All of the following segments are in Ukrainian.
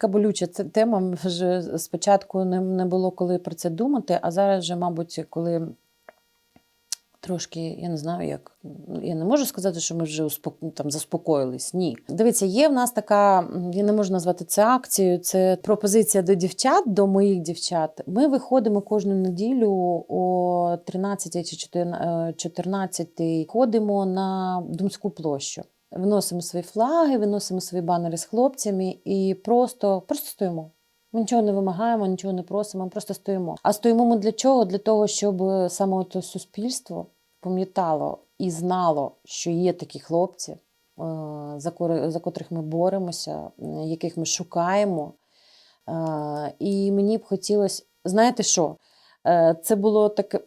така болюча це тема. Вже спочатку не, не було коли про це думати, а зараз вже, мабуть, коли трошки, я не знаю, як я не можу сказати, що ми вже успоко- там заспокоїлись. Ні. Дивіться, є в нас така, я не можу назвати це акцією. Це пропозиція до дівчат, до моїх дівчат. Ми виходимо кожну неділю о 13 чи 14 ходимо на Думську площу. Виносимо свої флаги, виносимо свої банери з хлопцями і просто, просто стоїмо. Ми нічого не вимагаємо, нічого не просимо, ми просто стоїмо. А стоїмо ми для чого? Для того, щоб саме то суспільство пам'ятало і знало, що є такі хлопці, е, за, за котрих ми боремося, е, яких ми шукаємо. Е, І мені б хотілося, знаєте що? Е, Це було таке.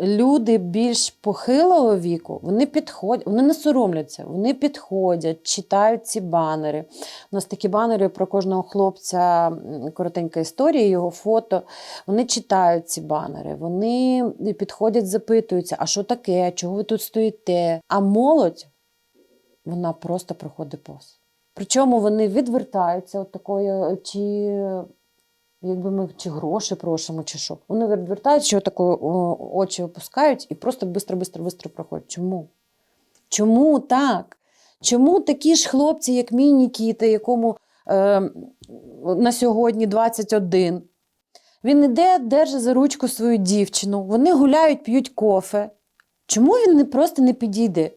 Люди більш похилого віку, вони підходять, вони не соромляться, вони підходять, читають ці банери. У нас такі банери про кожного хлопця, коротенька історія, його фото. Вони читають ці банери, вони підходять, запитуються, а що таке, чого ви тут стоїте? А молодь, вона просто проходить повз. Причому вони відвертаються от такої, чи якби ми чи гроші просимо, чи що. Вони відвертаються, що тако очі опускають і просто бистро-бистро-бистро проходять. Чому? Чому так? Чому такі ж хлопці, як мій Нікіта, якому е, на сьогодні 21, він іде, держить за ручку свою дівчину, вони гуляють, п'ють кофе. Чому він не просто не підійде?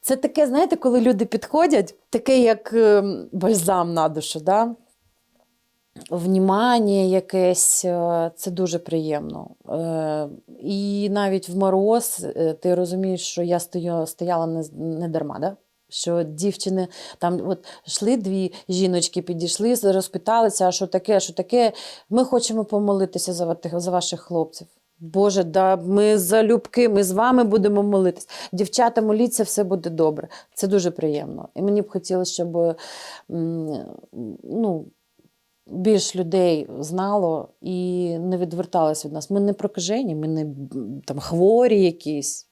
Це таке, знаєте, коли люди підходять, таке як е, бальзам на душу, да? Внімання якесь, е, це дуже приємно. Е, І навіть в мороз е, ти розумієш, що я стою, стояла не, дарма, да? що дівчини там от йшли дві жіночки, підійшли, розпиталися, а що таке, що таке. Ми хочемо помолитися за, за ваших хлопців. Боже, да, ми залюбки, ми з вами будемо молитись. Дівчата, моліться, все буде добре. Це дуже приємно. І мені б хотілося, щоб ну, більш людей знало і не відверталось від нас. Ми не прокажені, ми не там хворі якісь.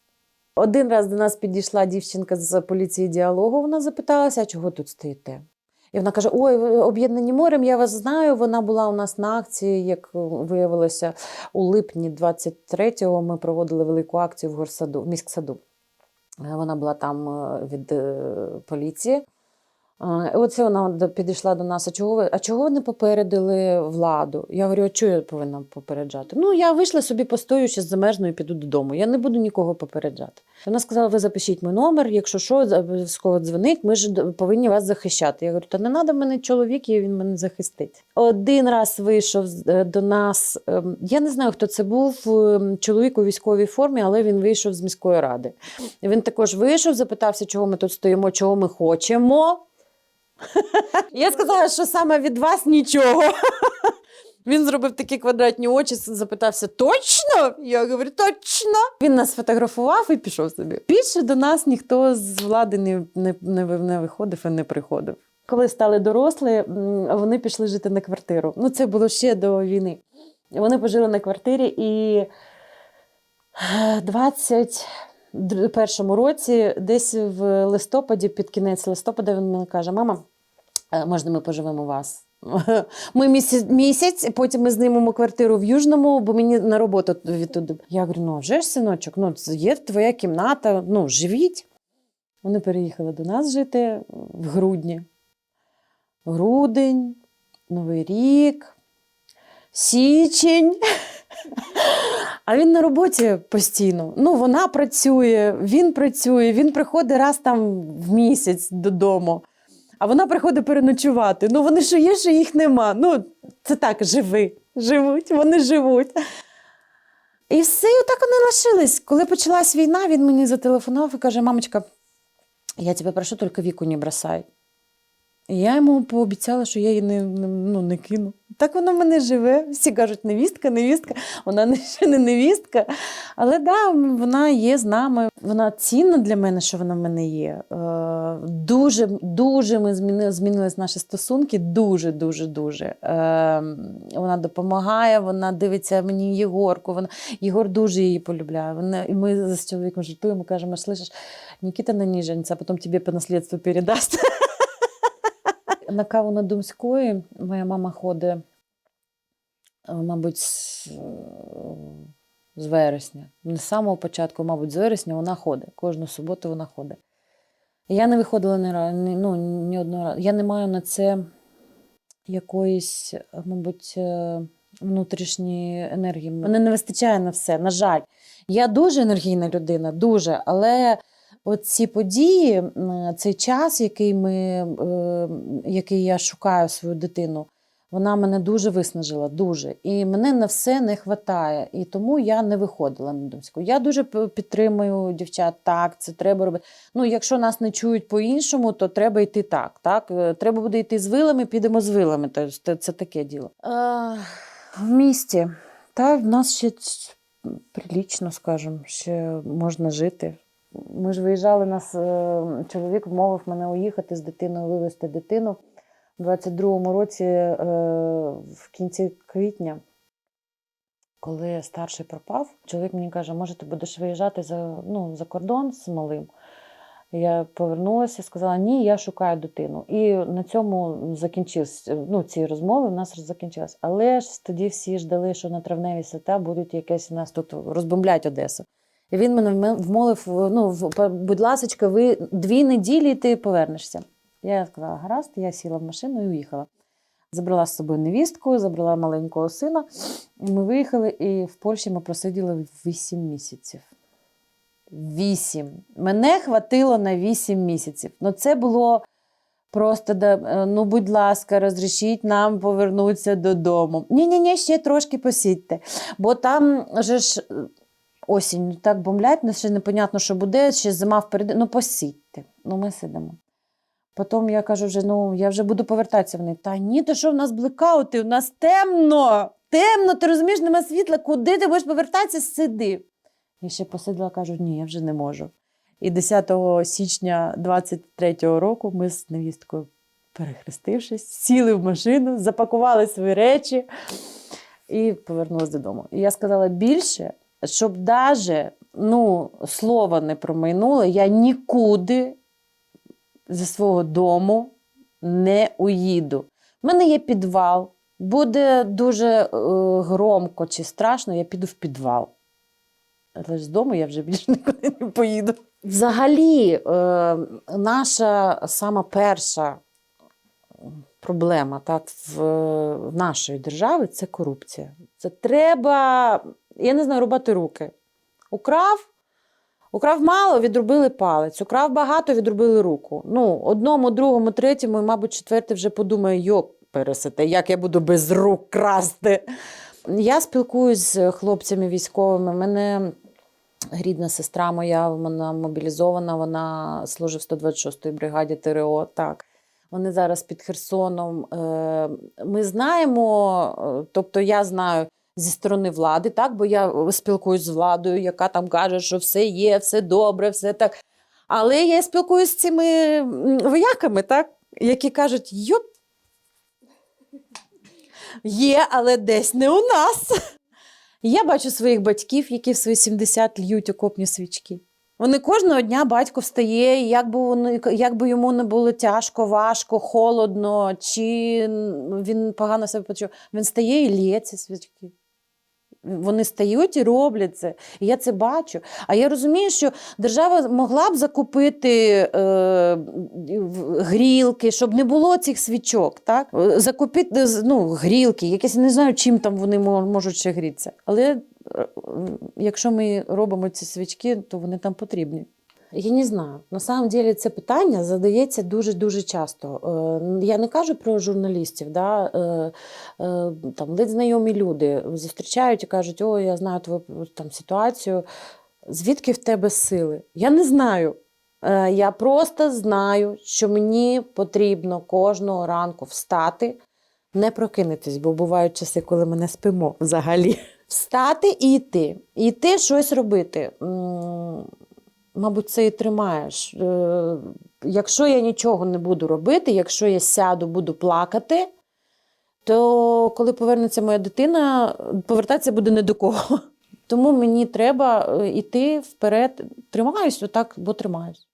Один раз до нас підійшла дівчинка з поліції діалогу. Вона запиталася, а чого тут стоїте? І вона каже: Ой, об'єднані морем, я вас знаю. Вона була у нас на акції, як виявилося, у липні 23-го ми проводили велику акцію в горсаду, в міськсаду. Вона була там е, від е, поліції. Оце вона підійшла до нас. А чого ви, а чого ви не попередили владу? Я говорю, а чого я повинна попереджати? Ну, я вийшла собі постою, ще замерзну і піду додому. Я не буду нікого попереджати. Вона сказала: ви запишіть мій номер, якщо що, обов'язково дзвонить, ми ж повинні вас захищати. Я говорю, та не треба мене чоловік, і він мене захистить. Один раз вийшов з- е, до нас. ем, Я не знаю, хто це був ем, чоловік у військовій формі, але він вийшов з міської ради. Він також вийшов, запитався, чого ми тут стоїмо, чого ми хочемо. Я сказала, що саме від вас нічого. Він зробив такі квадратні очі, запитався: точно? Я говорю, точно. Він нас фотографував і пішов собі. Більше до нас ніхто з влади не, не, не, не виходив і не приходив. Коли стали дорослі, вони пішли жити на квартиру. Ну, це було ще до війни. Вони пожили на квартирі і е, 20 першому році, десь в листопаді, під кінець листопада, він мені каже: Мама, е, можна ми поживемо у вас? Ми місяць, місяць, потім ми знімемо квартиру в Южному, бо мені на роботу відтуди. Я говорю, ну вже ж синочок, ну є твоя кімната, ну живіть. Вони переїхали до нас жити в грудні. Грудень, Новий рік, січень. А він на роботі постійно. Ну, вона працює, він працює, він приходить раз там в місяць додому. А вона приходить переночувати. Ну, вони що є, що їх нема. Ну, це так, живи, живуть, вони живуть. І все, і отак вони лишились. Коли почалась війна, він мені зателефонував і каже: мамочка, я тебе прошу, тільки віку не бросай. Я йому пообіцяла, що я її не, не, ну, не кину. Так воно в мене живе. Всі кажуть, невістка, невістка. Вона не, ще не невістка. Але да, вона є з нами. Вона цінна для мене, що вона в мене є. Е, дуже, дуже ми змінили, змінились наші стосунки. Дуже, дуже, дуже. Е, вона допомагає, вона дивиться мені Єгорку. Вона, Єгор дуже її полюбляє. Вона, і ми з чоловіком жартуємо, кажемо, слышиш, Нікіта на ній жениться, а потім тобі по наслідству передасть. На каву на Думської моя мама ходить, е, мабуть, з, вересня. Не з самого початку, мабуть, з вересня вона ходить. Кожну суботу вона ходить. Я не виходила ні, ну, ні одного разу. Я не маю на це якоїсь, мабуть, е, внутрішньої енергії. Мене не вистачає на все, на жаль. Я дуже енергійна людина, дуже, але от ці події, цей час, який, ми, е, який я шукаю свою дитину, вона мене дуже виснажила, дуже. І мене на все не вистачає. І тому я не виходила на Думську. Я дуже підтримую дівчат, так, це треба робити. Ну, якщо нас не чують по-іншому, то треба йти так. так? Е, Треба буде йти з вилами, підемо з вилами. Це, це таке діло. Е, в місті. Та в нас ще прилічно, скажімо, ще можна жити. Ми ж виїжджали, нас е, чоловік вмовив мене уїхати з дитиною, вивезти дитину. У 22-му році, е, в кінці квітня, коли старший пропав, чоловік мені каже, може, ти будеш виїжджати за, ну, за кордон з малим. Я повернулася сказала, ні, я шукаю дитину. І на цьому закінчилось, ну, ці розмови в нас закінчились. Але ж тоді всі ждали, що на травневі свята будуть якесь у нас тут розбомблять Одесу. І він мене вмовив: ну, будь ласка, ви дві неділі ти повернешся. Я сказала, гаразд, я сіла в машину і уїхала. Забрала з собою невістку, забрала маленького сина, ми виїхали, і в Польщі ми просиділи 8 місяців. Вісім. Мене хватило на вісім місяців. Ну, це було просто, е, ну, будь ласка, розрішіть нам повернутися додому. Ні-ні-ні, ще трошки посідьте. Бо там же ж осінь так бомблять, ну, ще непонятно, що буде, ще зима впереди. Ну, посідьте. Ну, ми сидимо. Потім я кажу, вже, ну, я вже буду повертатися. Вони, та ні, то що в нас блекаути, у нас темно, темно, ти розумієш, нема світла, куди ти будеш повертатися, сиди. Я ще посиділа, кажу, ні, я вже не можу. І 10 січня 23-го року ми з невісткою, перехрестившись, сіли в машину, запакували свої речі і повернулися додому. І я сказала більше, щоб даже ну, слова не промайнуло, я нікуди зі свого дому не уїду. У мене є підвал. Буде дуже е, громко чи страшно, я піду в підвал. Але з дому я вже більше нікуди не поїду. Взагалі, е, наша сама перша проблема так, в, в нашої держави це корупція. Це треба, я не знаю, рубати руки. Украв, украв мало, відрубили палець, украв багато, відрубили руку. Ну, одному, другому, третьому, і, мабуть, четвертий вже подумає, йоп, пересете, як я буду без рук красти. Я спілкуюсь з хлопцями військовими. Мене рідна сестра моя, вона мобілізована, вона служить в 126-й бригаді ТРО. Так. Вони зараз під Херсоном. Е, Ми знаємо, е, тобто я знаю зі сторони влади, так, бо я спілкуюсь з владою, яка там каже, що все є, все добре, все так. Але я спілкуюся з цими вояками, так, які кажуть, йоп, є, але десь не у нас. Я бачу своїх батьків, які в свої 70 льють окопні свічки. Вони кожного дня батько встає, як би, вони, як би йому не було тяжко, важко, холодно, чи він погано себе почув, він стає і лє ці свічки. Вони стають і роблять це. І я це бачу. А я розумію, що держава могла б закупити е, грілки, щоб не було цих свічок. Так? Е, Закупити ну, грілки, якісь не знаю, чим там вони можуть ще грітися. Але е, якщо ми робимо ці свічки, то вони там потрібні. Я не знаю. На самом деле це питання задається дуже-дуже часто. Е, Я не кажу про журналістів, да? е, е, там ледь знайомі люди зустрічають і кажуть, о, я знаю твою там, ситуацію. Звідки в тебе сили? Я не знаю. Я просто знаю, що мені потрібно кожного ранку встати, не прокинутись, бо бувають часи, коли ми не спимо взагалі. Встати і йти. І йти щось робити. Мабуть, це і тримаєш. Е, Якщо я нічого не буду робити, якщо я сяду, буду плакати, то коли повернеться моя дитина, повертатися буде не до кого. Тому мені треба е, йти вперед. Тримаюсь отак, бо тримаюсь.